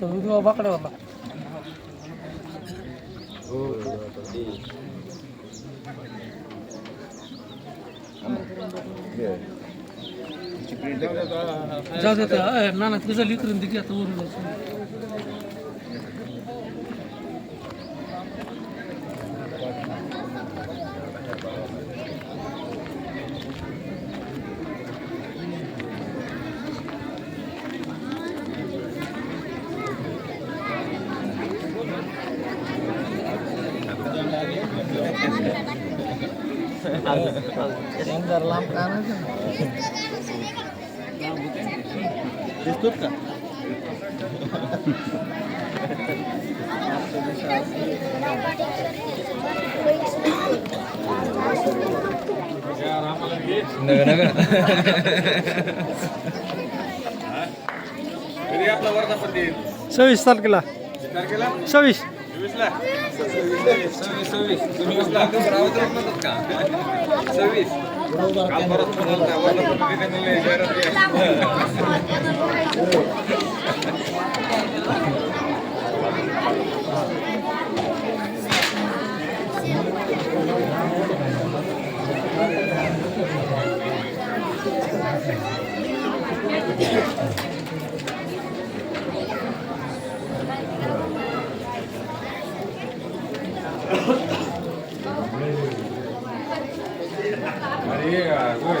आमचा विधवा बाकड्यावरला जाऊ दे त्या ना ना तुझं लिकरून दिली आता वरून लांब का दिसतोच का? वर्धापन दिन? सव्वीस तारखेला? सव्वीस. सव्वीस सव्वीस तुम्ही कसला रावतराव म्हणतात का सव्वीस काल परत फोन आलता वर्धापन दिनाने जाहिरात केली. अरे हे, होय.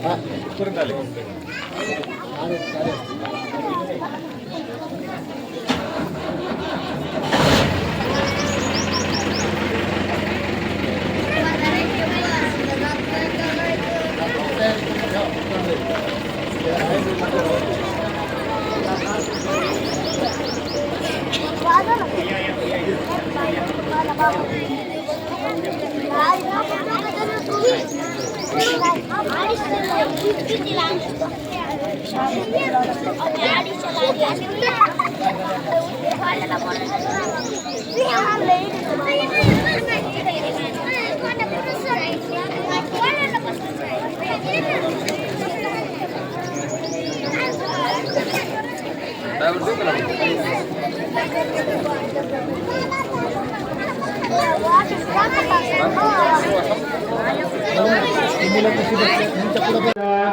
पुढे लाव की थोडीशी. दोघी पुढे हे लागली गाडी. नाही का? दोन वेळा होते मला. झालंय पूर्ण. कुठे ते? कुठपर्यंत आले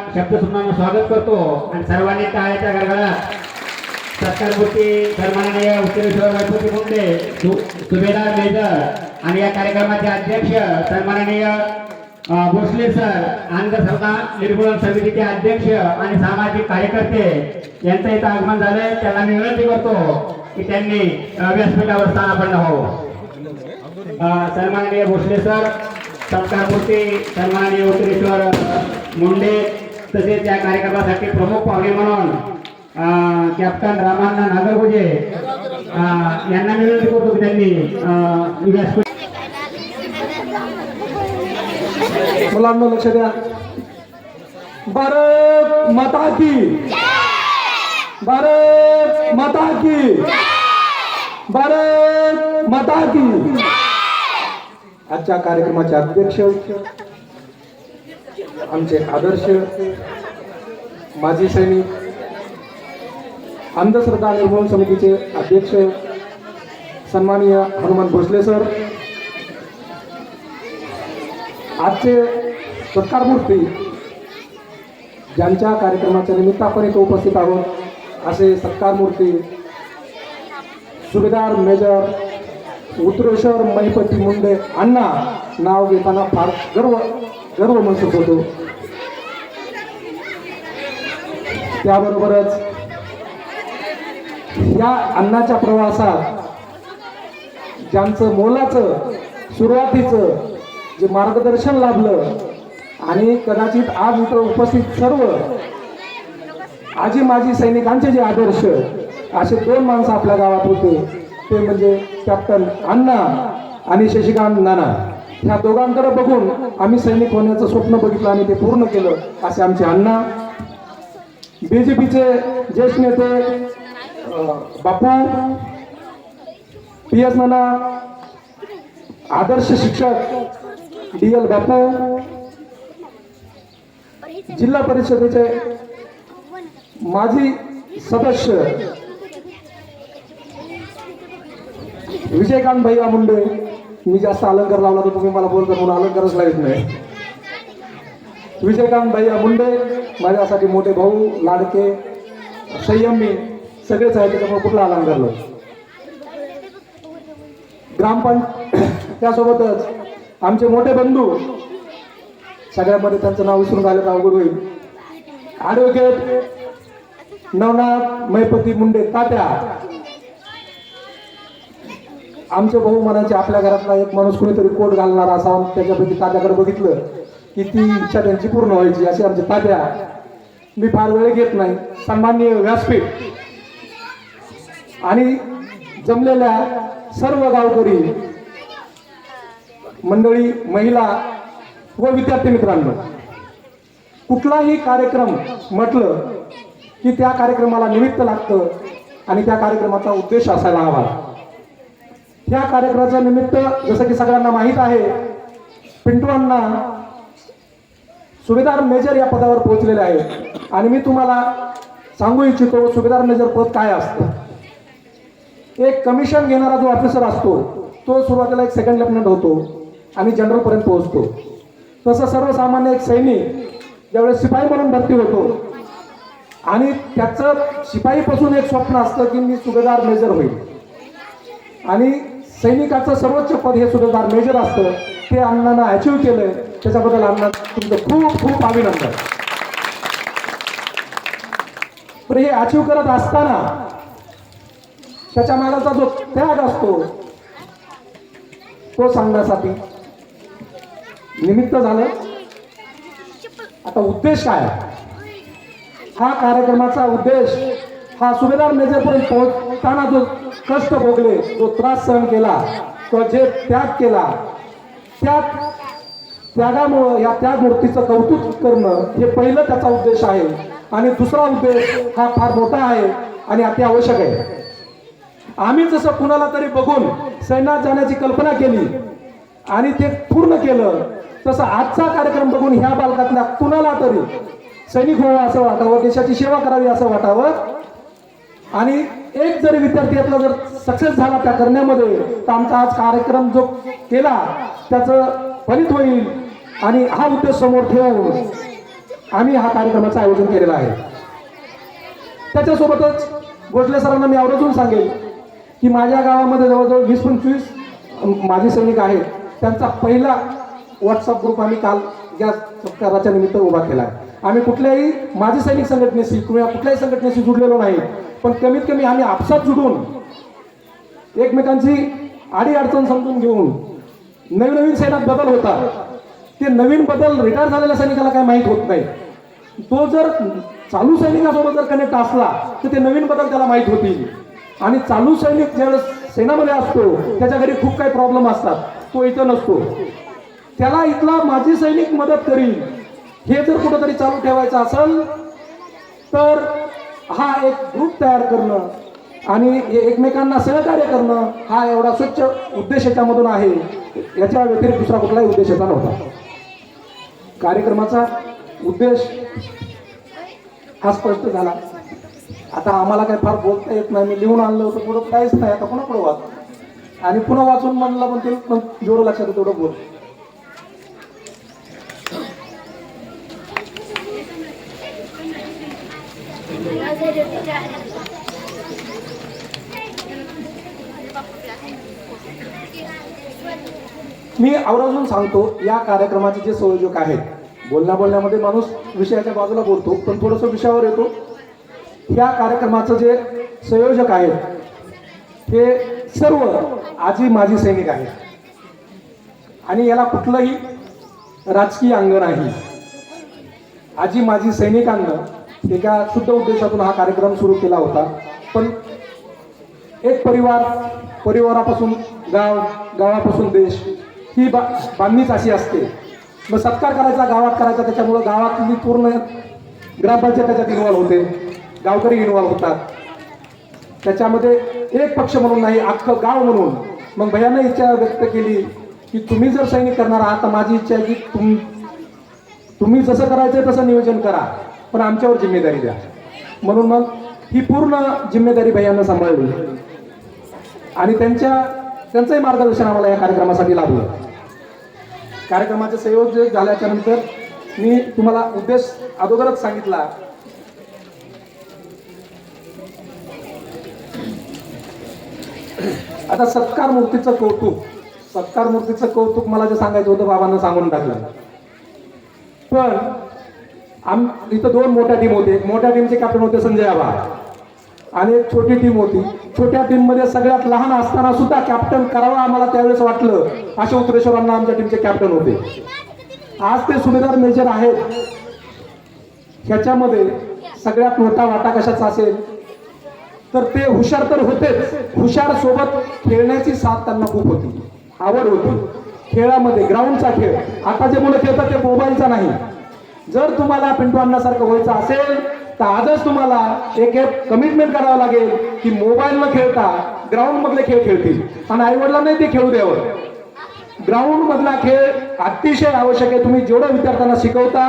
शब्द सुमनानं स्वागत करतो आणि सर्वांनी टाळ्याच्या गरगळात सत्कारमूर्ती सन्माननीय उत्तरेश्वर गणपती मुंडे सुभेदार मेजर आणि या कार्यक्रमाचे अध्यक्ष सन्माननीय भोसले सर अंधश्रद्धा निर्मूलन समितीचे अध्यक्ष आणि सामाजिक कार्यकर्ते यांचं इथं आगमन झालंय. त्यांना मी विनंती करतो की त्यांनी व्यासपीठावर स्थानापन्न हो. अ, सन्माननीय भोसले सर सत्कारमूर्ती सन्माननीय उत्तरेश्वर मुंडे तसेच या कार्यक्रमासाठी प्रमुख पाहुणे म्हणून कॅप्टन रामांना नागरगुजे यांना विनंती करतो की त्यांनी व्यासपीठ मुलांना लक्ष द्या. भारत माता की. भारत माता की. भारत माता की. आजच्या कार्यक्रमाचे अध्यक्ष आमचे आदर्श माजी सैनिक अंधश्रद्धा निर्मूलन समितीचे अध्यक्ष सन्माननीय हनुमान भोसले सर आजचे सत्कारमूर्ती ज्यांच्या कार्यक्रमाच्या निमित्त आपण इथं उपस्थित आहोत असे सत्कारमूर्ती सुभेदार मेजर उत्तरेश्वर महिपती मुंडे अण्णा नाव घेताना फार गर्व गर्व महसूस होतो. त्याबरोबरच या अण्णाच्या प्रवासात ज्यांचं मोलाचं सुरुवातीचं जे मार्गदर्शन लाभलं आणि कदाचित आज इथं उपस्थित सर्व आजी माजी सैनिकांचे जे आदर्श असे दोन माणसं आपल्या गावात होते ते म्हणजे कॅप्टन अण्णा आणि शशिकांत नाना. ह्या दोघांकडे बघून आम्ही सैनिक होण्याचं स्वप्न बघितलं आणि ते पूर्ण केलं असे आमचे अण्णा. बीजेपीचे ज्येष्ठ नेते बापू पी एस नाना आदर्श शिक्षक डी एल बापू जिल्हा परिषदेचे माजी सदस्य विजयकांत भैया मुंडे मी जास्त अलंकार लावला तर तुम्ही मला बोलता म्हणून अलंकारच लावत नाही. विजयकांत भैया मुंडे माझ्यासाठी मोठे भाऊ लाडके संयमी सगळेच आहे त्याच्यामुळे कुठला अलंकार ग्रामपंच त्यासोबतच आमचे मोठे बंधू. सगळ्यामध्ये त्यांचं नाव विसरून राहिलं अवघड होईल. ॲडव्होकेट नवनाथ मैपती मुंडे तात्या. आमचे भाऊ म्हणायचे आपल्या घरातला एक माणूस कुणीतरी कोट घालणार असा. त्याच्यापैकी तात्याकडे बघितलं की ती इच्छा त्यांची पूर्ण व्हायची अशी आमची तात्या. मी फार वेळ घेत नाही. सन्मान्य व्यासपीठ. आणि जमलेल्या सर्व गावकरी मंडळी महिला व विद्यार्थी मित्रांनो कुठलाही कार्यक्रम म्हटलं की त्या कार्यक्रमाला निमित्त लागतं आणि त्या कार्यक्रमाचा उद्देश असायला हवा. ह्या कार्यक्रमाचं निमित्त जसं की सगळ्यांना माहीत आहे पिंटवांना सुभेदार मेजर या पदावर पोहोचलेले आहेत. आणि मी तुम्हाला सांगू इच्छितो सुभेदार मेजर पद काय असतं? एक कमिशन घेणारा जो ऑफिसर असतो तो सुरुवातीला एक सेकंड लेफ्टनंट होतो. आणि जनरलपर्यंत पोहोचतो. तसं सर्वसामान्य एक सैनिक ज्यावेळेस शिपाई म्हणून भरती होतो आणि त्याचं शिपाईपासून एक स्वप्न असतं की मी सुभेदार मेजर होईल. आणि सैनिकाचं सर्वोच्च पद हे सुभेदार मेजर असतं ते अण्णांना अचीव केलंय. त्याच्याबद्दल अण्णा तुमचं खूप खूप अभिनंदन. पण हे अचीव करत असताना त्याच्या मागाचा जो त्याग असतो तो सांगण्यासाठी निमित्त झालं. आता उद्देश काय? आहे? हा कार्यक्रमाचा उद्देश हा सुभेदार मेजरपर्यंत पोहोचताना जो कष्ट भोगले जो त्रास सहन केला तो जे त्याग केला त्या त्यागामुळं या त्याग मूर्तीचं कौतुक करणं हे पहिलं त्याचा उद्देश आहे. आणि दुसरा उद्देश हा फार मोठा आहे आणि अति आवश्यक आहे. आम्ही जसं कुणाला तरी बघून सैन्यात जाण्याची कल्पना केली आणि ते पूर्ण केलं तसं आजचा कार्यक्रम बघून ह्या बालकातल्या कुणाला तरी सैनिक व्हावं असं वाटावं देशाची सेवा करावी असं वाटावं? आणि एक जरी विद्यार्थी आपला जर सक्सेस झाला त्या करण्यामध्ये तर आमचा आज कार्यक्रम जो केला त्याचं फलित होईल आणि हा उद्देश समोर ठेवून आम्ही हा कार्यक्रमाचं आयोजन केलेलं आहे. त्याच्यासोबतच गोठले सरांना मी आवर्जून सांगेल की माझ्या गावामध्ये जवळजवळ वीस पंचवीस माजी सैनिक आहेत. त्यांचा पहिला व्हॉट्सअप ग्रुप आम्ही काल या सत्काराच्या निमित्त उभा केला आहे. आम्ही कुठल्याही माझे सैनिक संघटनेशी किंवा कुठल्याही संघटनेशी जुडलेलो नाही पण कमीत कमी आम्ही आपसात जुडून एकमेकांची आडी अडचण समजून घेऊन नवीन नवीन सैन्यात बदल होता. ते नवीन बदल रिटायर झालेल्या सैनिकाला काही माहीत होत नाही. तो जर चालू सैनिकासोबत जर कनेक्ट असला तर ते नवीन बदल त्याला माहीत होतील. आणि चालू सैनिक ज्यावेळेस सेनामध्ये असतो त्याच्या घरी खूप काही प्रॉब्लेम असतात. तो इथं नसतो. त्याला इथला माजी सैनिक मदत करील हे जर कुठंतरी चालू ठेवायचं असेल तर हा एक ग्रुप तयार करणं आणि एकमेकांना सहकार्य करणं हा एवढा स्वच्छ उद्देश याच्यामधून आहे. याच्या व्यतिरिक्त दुसरा कुठलाही उद्देशाचा नव्हता. कार्यक्रमाचा उद्देश हा स्पष्ट झाला. आता आम्हाला काही फार बोलता येत नाही. मी लिहून आणलं होतं. पुढं काहीच नाही. आता पुन्हा पुढं वाच. आणि पुन्हा वाचून म्हणलं पण ते पण जेवढं लक्षात तेवढं बोल. मी आवर्जून सांगतो या कार्यक्रमाचे जे संयोजक आहेत बोलण्या बोलण्यामध्ये माणूस विषयाच्या बाजूला बोलतो पण थोडंसं विषयावर येतो. या कार्यक्रमाचं जे संयोजक आहेत हे सर्व आजी माजी सैनिक आहेत. आणि याला कुठलंही राजकीय अंग नाही. आजी माजी सैनिकांना एका शुद्ध उद्देशातून हा कार्यक्रम सुरू केला होता. पण एक परिवार परिवारापासून गाव गावापासून देश ही बा बांधणीच अशी असते. मग सत्कार करायचा गावात करायचा त्याच्यामुळं गावातली पूर्ण ग्रामपंचायत त्याच्यात इन्व्हॉल्व्ह होते. गावकरी इन्व्हॉल्व्ह होतात. त्याच्यामध्ये एक पक्ष म्हणून नाही अख्खं गाव म्हणून. मग भयानं इच्छा व्यक्त केली की तुम्ही जर सैनिक करणार आहात तर माझी इच्छा आहे की तुम तुम्ही जसं करायचं तसं नियोजन करा. पण आमच्यावर जिम्मेदारी द्या. म्हणून मग ही पूर्ण जिम्मेदारी भैयांना सांभाळली. आणि त्यांच्या त्यांचंही मार्गदर्शन आम्हाला या कार्यक्रमासाठी लाभलं कार्यक्रमाचे संयोजक झाल्याच्यानंतर मी तुम्हाला उद्देश अगोदरच सांगितला. आता सत्कार मूर्तीचं कौतुक सत्कार मूर्तीचं कौतुक मला जे सांगायचं होतं बाबांना सांगून टाकलं. पण आम इथं दोन मोठ्या टीम होते. मोठ्या टीमचे कॅप्टन होते संजय आबा आणि एक छोटी टीम होती. छोट्या टीममध्ये सगळ्यात लहान असताना सुद्धा कॅप्टन करावं आम्हाला त्यावेळेस वाटलं. असे उत्तरेश्वरांना आमच्या टीमचे कॅप्टन होते. आज ते सुभेदार मेजर आहेत. ह्याच्यामध्ये सगळ्यात मोठा वाटा कशाचा असेल? तर ते हुशार तर होतेच. हुशार सोबत खेळण्याची साथ त्यांना खूप होती. आवड होती. खेळामध्ये ग्राउंडचा खेळ. आता जे मुलं खेळतात ते मोबाईलचा नाही. जर तुम्हाला पिंटू अण्णासारखं व्हायचं असेल तर आजच तुम्हाला एक एक कमिटमेंट करावं लागेल की मोबाईल न खेळता ग्राउंड मधले खेळ खेळतील. आणि आईवडिलांनाही ते खेळू द्यावं. ग्राउंड मधला खेळ अतिशय आवश्यक आहे. तुम्ही जेवढं विद्यार्थ्यांना शिकवता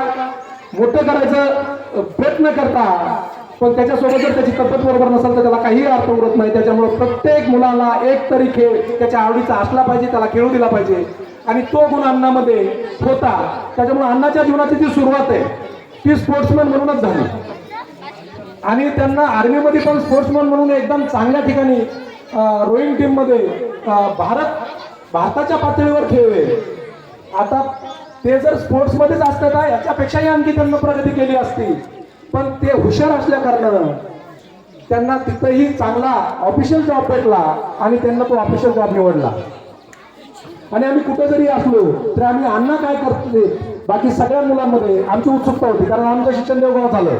मोठं करायचं प्रयत्न करता पण त्याच्यासोबत जर त्याची तब्येत बरोबर नसेल तर त्याला काही अर्थ उरत नाही. त्याच्यामुळे प्रत्येक मुलाला एक तरी खेळ त्याच्या आवडीचा असला पाहिजे त्याला खेळू दिला पाहिजे. आणि तो गुण अण्णामध्ये होता. त्याच्यामुळे अण्णाच्या जीवनाची जी सुरुवात आहे ती स्पोर्ट्समॅन म्हणूनच झाली. आणि त्यांना आर्मीमध्ये पण स्पोर्ट्समॅन म्हणून एकदम चांगल्या ठिकाणी रोईंग टीममध्ये भारत भारताच्या पातळीवर खेळले आता ते जर स्पोर्ट्समध्येच असतं का याच्यापेक्षाही आणखी त्यांना प्रगती केली असती. पण ते हुशार असल्या कारणानं त्यांना तिथंही चांगला ऑफिशियल जॉब भेटला आणि त्यांना तो ऑफिशियल जॉब निवडला. आणि आम्ही कुठं जरी असलो तर आम्ही अण्णा काय करतो बाकी सगळ्या मुलांमध्ये आमची उत्सुकता होती कारण आमचं शिक्षण देवगाव झालं.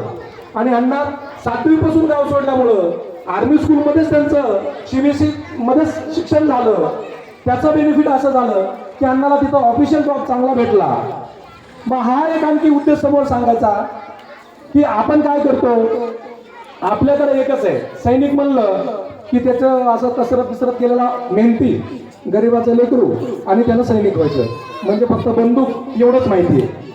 आणि अण्णा सातवीपासून गाव सोडल्यामुळं आर्मी स्कूलमध्येच त्यांचं सीबीएसई मध्येच शिक्षण झालं. त्याचं बेनिफिट असं झालं की अण्णाला तिथं ऑफिशियल जॉब चांगला भेटला. मग हा एक आणखी उद्देश समोर सांगायचा की आपण काय करतो? आपल्याकडे एकच आहे. सैनिक म्हणलं की त्याचं असं कसरत कसरत केलेला मेहनती. गरिबाचं लेकरू आणि त्यानं सैनिक व्हायचं म्हणजे फक्त बंदूक एवढंच माहिती आहे.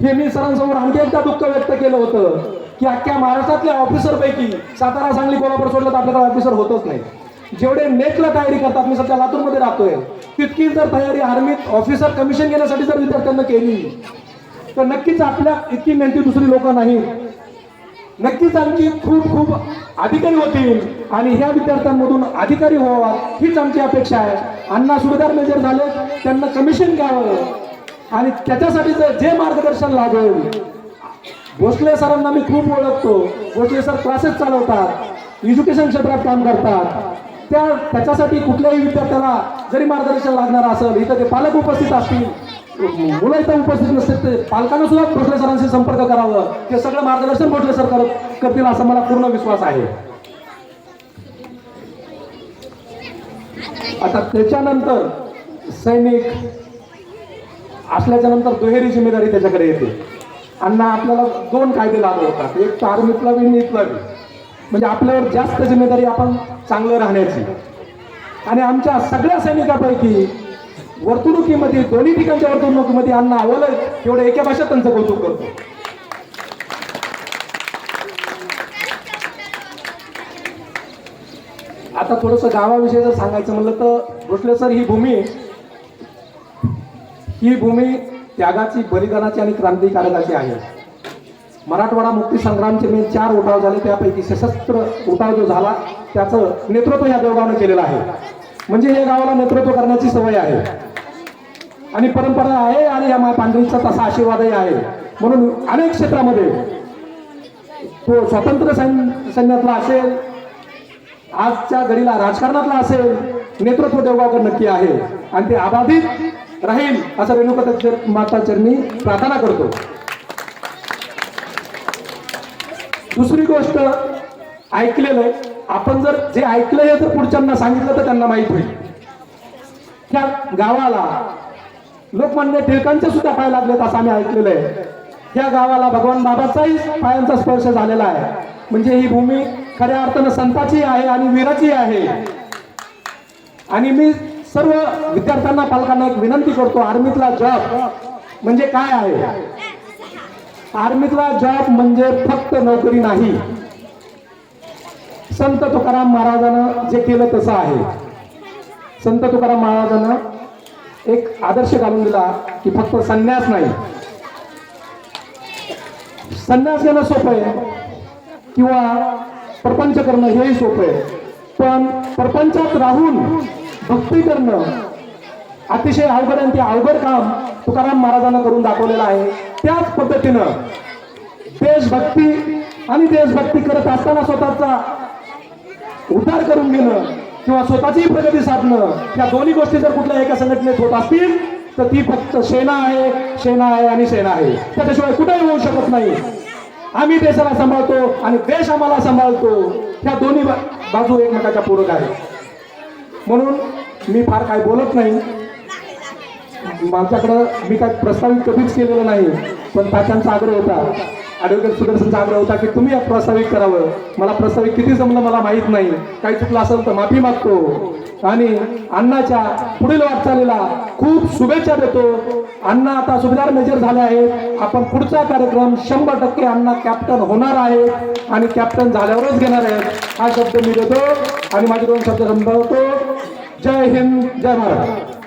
हे मी सरांसमोर आणखी एकदा दुःख व्यक्त केलं होतं की अख्ख्या महाराष्ट्रातल्या ऑफिसर पैकी सातारा सांगली कोल्हापूर सोडलं तर आपल्याकडे ऑफिसर होतच नाही. जेवढे नेटला तयारी करतात मी सध्या लातूरमध्ये राहतोय तितकी जर तयारी आर्मीत ऑफिसर कमिशन घेण्यासाठी जर विद्यार्थ्यांना केली तर नक्कीच आपल्या इतकी मेहनती दुसरी लोक नाही नक्कीच आमची खूप खूप अधिकारी होतील आणि ह्या विद्यार्थ्यांमधून अधिकारी व्हावा हीच आमची अपेक्षा आहे. अण्णा सुभेदार मेजर झाले त्यांना कमिशन घ्यावं. आणि त्याच्यासाठी जर जे मार्गदर्शन लागेल भोसले सरांना मी खूप ओळखतो. भोसले सर क्लासेस चालवतात एज्युकेशन क्षेत्रात काम करतात. त्या त्याच्यासाठी कुठल्याही विद्यार्थ्याला जरी मार्गदर्शन लागणार असेल इथं ते पालक उपस्थित असतील मुलं इथं उपस्थित नसतील ते पालकांना सुद्धा भोसले सरांशी संपर्क करावं. ते सगळं मार्गदर्शन भोसले सर करत करतील असा मला पूर्ण विश्वास आहे. आता त्याच्यानंतर सैनिक असल्याच्या नंतर दुहेरी जिम्मेदारी त्याच्याकडे येते. अण्णा आपल्याला दोन कायदे लागू होतात. एक तर आर्मीतला बी आणि इथला म्हणजे आपल्यावर जास्त जिम्मेदारी आपण चांगलं राहण्याची. आणि आमच्या सगळ्या सैनिकापैकी वर्तणुकीमध्ये दोन्ही ठिकाणच्या वर्तणुकीमध्ये अण्णा आवलं तेवढं एका भाषेत त्यांचं कौतुक करतो. आता थोडंसं गावाविषयी जर सांगायचं म्हणलं तर भोसले सर ही भूमी ही भूमी त्यागाची बलिदानाची आणि क्रांतिकारकाची आहे. मराठवाडा मुक्ती संग्रामचे मे चार उठाव झाले. त्यापैकी सशस्त्र उठाव जो झाला त्याचं नेतृत्व या देवगावनं केलेलं आहे. म्हणजे या गावाला नेतृत्व करण्याची सवय आहे. आणि परंपरा आहे आणि या माय पांढरीचा तसा आशीर्वादही आहे. म्हणून अनेक क्षेत्रामध्ये तो स्वातंत्र्य सैन सैन्यातला असेल आजच्या घडीला राजकारणातला असेल नेतृत्व देवगावकर नक्की आहे. आणि ते अबाधित राहील असं रेणुका माता चरणी प्रार्थना करतो. दुसरी गोष्ट ऐकलेलं आहे. आपण जर जे ऐकलंय जर पुढच्यांना सांगितलं तर त्यांना माहीत होईल. त्या गावाला लोकमान्य टिळकांचे सुद्धा पाय लागलेत असं आम्ही ऐकलेलं आहे. या गावाला भगवान बाबाचाही पायांचा स्पर्श झालेला आहे. म्हणजे ही भूमी खऱ्या अर्थानं संताची आहे आणि वीराची आहे. आणि मी सर्व विद्यार्थ्यांना पालकांना एक विनंती करतो आर्मीतला जॉब म्हणजे काय आहे? आर्मीतला जॉब म्हणजे फक्त नोकरी नाही. संत तुकाराम महाराजानं जे केलं तसं आहे. संत तुकाराम महाराजानं एक आदर्श घालून दिला की फक्त संन्यास नाही. संन्यास घेणं सोपं आहे. किंवा प्रपंच करणं हेही सोपं आहे. पण प्रपंचात राहून भक्ती करणं अतिशय अवघड आणि ते अवघड काम तुकाराम महाराजांना करून दाखवलेलं आहे. त्याच पद्धतीनं देशभक्ती आणि देशभक्ती करत असताना स्वतःचा उद्धार करून घेणं किंवा स्वतःची प्रगती साधणं या दोन्ही गोष्टी जर कुठल्या एका संघटनेत होत असतील तर ती फक्त सेना आहे सेना आहे आणि सेना आहे. त्याच्याशिवाय कुठेही होऊ शकत नाही. आम्ही देशाला सांभाळतो आणि देश आम्हाला सांभाळतो. ह्या दोन्ही बाजू एकमेकाच्या पूरक आहे म्हणून मी फार काय बोलत नाही. माझ्याकडं मी काय प्रस्तावित कधीच केलेलं नाही पण तात्यांचा आग्रह होता. ॲडव्होकेट सुदर्शनचा आग्रह होता की तुम्ही यात प्रस्तावित करावं. मला प्रस्तावित किती जमलं मला माहीत नाही. काही चुकलं असेल तर माफी मागतो. आणि अण्णाच्या पुढील वाटचालीला खूप शुभेच्छा देतो. अण्णा आता सुभेदार मेजर झाले आहेत. आपण पुढचा कार्यक्रम शंभर टक्के अण्णा कॅप्टन होणार आहे आणि कॅप्टन झाल्यावरच घेणार आहेत. हा शब्द मी देतो आणि माझे दोन शब्द संभवतो जय हिंद जय महाराष्ट्र